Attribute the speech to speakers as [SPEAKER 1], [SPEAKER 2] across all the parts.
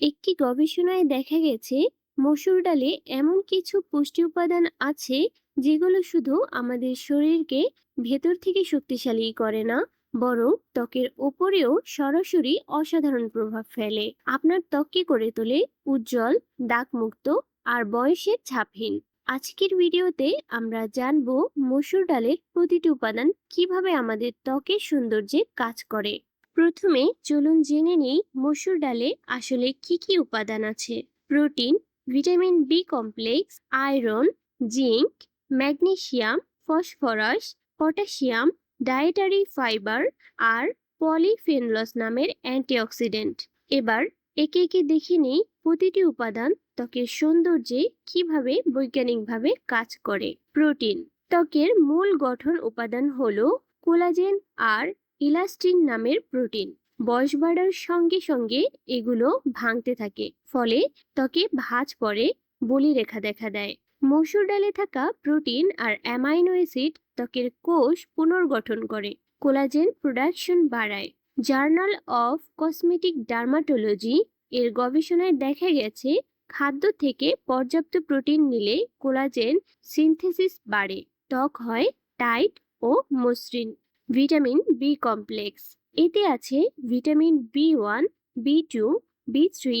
[SPEAKER 1] একটি গবেষণায় দেখা গেছে, মসুর ডালে এমন কিছু পুষ্টি উপাদান আছে, যেগুলো শুধু আমাদের শরীরকে ভেতর থেকে শক্তিশালী করে না, বরং ত্বকের ওপরেও সরাসরি অসাধারণ প্রভাব ফেলে। আপনার ত্বককে করে তোলে? উজ্জ্বল, দাগমুক্ত আর বয়সের ছাপহীন। আজকের ভিডিওতে আমরা জানব মসুর ডালের প্রতিটি উপাদান কীভাবে আমাদের ত্বকের সৌন্দর্যে কাজ করে। প্রথমে চলুন জেনে নেই মসুর ডালে আসলে কি কি উপাদান আছে। Protein, vitamin B complex, iron, zinc magnesium phosphorus, potassium, dietary fibre আর পলিফেনলস নামের অ্যান্টিঅক্সিডেন্ট। এবার একে একে দেখে নেই প্রতিটি উপাদান ত্বকের সৌন্দর্যে কীভাবে বৈজ্ঞানিকভাবে কাজ করে। প্রোটিন ত্বকের মূল গঠন উপাদান হলো কোলাজেন আর ইলাস্টিন নামের প্রোটিন। বয়স বাড়ার সঙ্গে সঙ্গে এগুলো ভাঙতে থাকে, ফলে ত্বকে ভাঁজ পড়ে বলি রেখা দেখা দেয়। মসুর ডালে থাকা প্রোটিন আর অ্যামাইনো অ্যাসিড ত্বকের কোষ পুনর্গঠন করে, কোলাজেন প্রোডাকশন বাড়ায়। জার্নাল অফ কসমেটিক ডার্মাটোলজি এর গবেষণায় দেখা গেছে, খাদ্য থেকে পর্যাপ্ত প্রোটিন নিলে কোলাজেন সিনথেসিস বাড়ে, ত্বক হয় টাইট ও মসৃণ। Vitamin B complex. এতে আছে vitamin B one, B two, B three,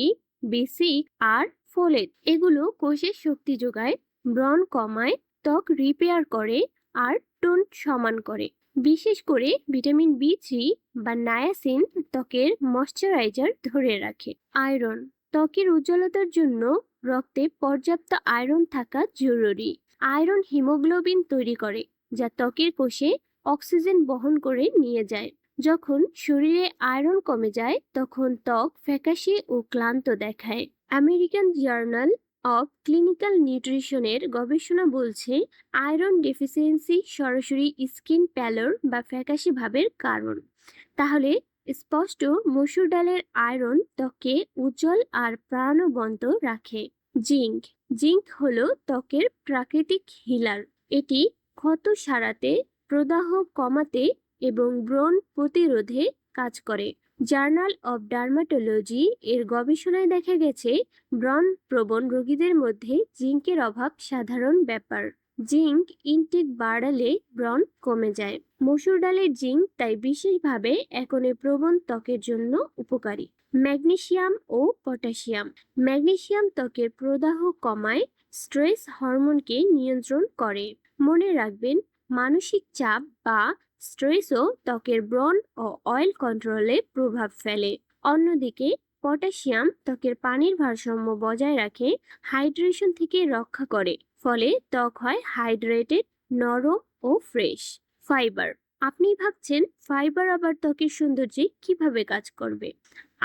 [SPEAKER 1] B six আর ফোলেট। এগুলো কোষের শক্তি যোগায়, ব্রণ কমায়, ত্বক রিপেয়ার করে আর টোন সমান করে। বিশেষ করে ভিটামিন বি থ্রি বা নায়াসিন ত্বকের ময়শ্চারাইজার ধরে রাখে। আয়রন, ত্বকের উজ্জ্বলতার জন্য রক্তে পর্যাপ্ত আয়রন থাকা জরুরি। আয়রন হিমোগ্লোবিন তৈরি করে, যা ত্বকের কোষে অক্সিজেন বহন করে নিয়ে যায়। যখন শরীরে আয়রন কমে যায়, তখন ত্বক ফ্যাকাশে ও ক্লান্ত দেখায়। আমেরিকান জার্নাল অব ক্লিনিক্যাল নিউট্রিশনের গবেষণা বলছে, আয়রন ডেফিসিয়েন্সি সরাসরি স্কিন প্যালোর বা ফ্যাকাশে ভাবের কারণ। তাহলে স্পষ্ট মসুর ডালের আয়রন ত্বককে উজ্জ্বল আর প্রাণবন্ত রাখে। জিঙ্ক। জিঙ্ক হলো ত্বকের প্রাকৃতিক হিলার। এটি ক্ষত সারাতে প্রদাহ কমাতে এবং ব্রণ প্রতিরোধে কাজ করে। জার্নাল অব ডার্মাটোলজি এর গবেষণায় দেখা গেছে, ব্রণ প্রবণ রোগীদের মধ্যে জিঙ্কের অভাব সাধারণ ব্যাপার। জিঙ্ক ইনটেক বাড়ালে ব্রণ কমে যায়। মসুর ডালের জিঙ্ক তাই বিশেষভাবে একনে প্রবণ ত্বকের জন্য উপকারী। ম্যাগনেসিয়াম ও পটাশিয়াম ম্যাগনেসিয়াম ত্বকের প্রদাহ কমায় স্ট্রেস হরমোনকে নিয়ন্ত্রণ করে। মনে রাখবেন মানসিক চাপ বা স্ট্রেসও ত্বকের ব্রণ ও অয়েল কন্ট্রোলে প্রভাব ফেলে। অন্যদিকে পটাশিয়াম ত্বকের পানির ভারসাম্য বজায় রাখে হাইড্রেশন থেকে রক্ষা করে, ফলে ত্বক হয় হাইড্রেটেড নরম ও ফ্রেশ ফাইবার আপনি ভাবছেন ফাইবার আবার ত্বকের সৌন্দর্যে কীভাবে কাজ করবে?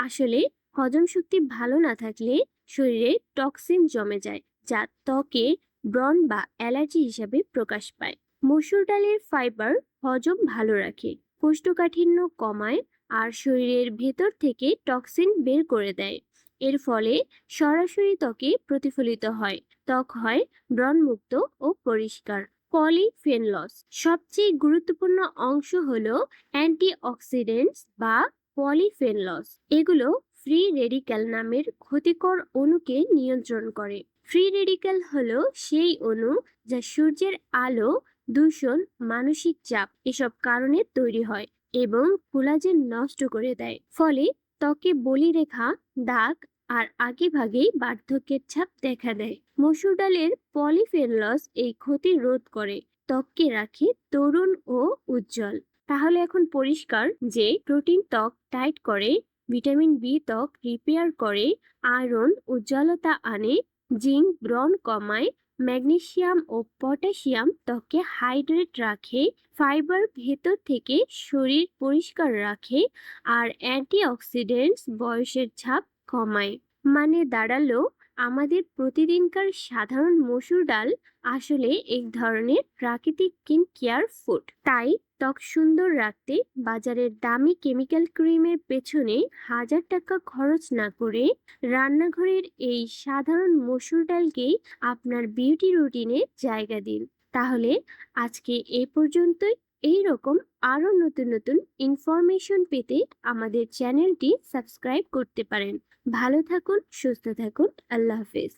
[SPEAKER 1] আসলে, হজম শক্তি ভালো না থাকলে শরীরে টক্সিন জমে যায়, যা ত্বকে ব্রণ বা অ্যালার্জি হিসাবে প্রকাশ পায়। মসুর ডালের ফাইবার হজম ভালো রাখে, কোষ্ঠকাঠিন্য কমায় আর শরীরের ভেতর থেকে টক্সিন বের করে দেয়। এর ফলে সরাসরি ত্বকে প্রতিফলিত হয়, ত্বক হয় ব্রণমুক্ত ও পরিষ্কার। পলিফেনলস সবচেয়ে গুরুত্বপূর্ণ অংশ হলো অ্যান্টিঅক্সিডেন্টস বা পলিফেনলস। এগুলো ফ্রি রেডিক্যাল নামের ক্ষতিকর অণুকে নিয়ন্ত্রণ করে। ফ্রি রেডিক্যাল হলো সেই অণু যা সূর্যের আলো দূষণ, মানসিক চাপ এসব কারণে তৈরি হয় এবং কোলাজেন নষ্ট করে দেয়। ফলে ত্বকে বলিরেখা, দাগ আর আগে ভাগেই বার্ধক্যের ছাপ দেখা দেয়। মসুর ডালের পলিফেনলস এই ক্ষতি রোধ করে, ত্বককে রাখে তরুণ ও উজ্জ্বল। তাহলে এখন পরিষ্কার যে প্রোটিন ত্বক টাইট করে, ভিটামিন বি ত্বক রিপেয়ার করে, আয়রন উজ্জ্বলতা আনে, জিঙ্ক ব্রণ কমায় ম্যাগনেসিয়াম ও পটাশিয়াম ত্বকে হাইড্রেট রাখে, ফাইবার ভেতর থেকে শরীর পরিষ্কার রাখে আর অ্যান্টিঅক্সিডেন্টস বয়সের ছাপ কমায়। মানে দাঁড়াল, আমাদের প্রতিদিনকার সাধারণ মসুর ডাল আসলে এক ধরনের প্রাকৃতিক কিন কেয়ার ফুড। তাই ত্বক সুন্দর রাখতে বাজারের দামি কেমিক্যাল ক্রিমের পেছনে হাজার টাকা খরচ না করে রান্নাঘরের এই সাধারণ মসুর ডালকেই আপনার বিউটি রুটিনে জায়গা দিন। তাহলে আজকে এ পর্যন্তই। এই রকম আরও নতুন নতুন ইনফরমেশন পেতে আমাদের চ্যানেলটি সাবস্ক্রাইব করতে পারেন। ভালো থাকুন, সুস্থ থাকুন, আল্লাহ হাফেজ।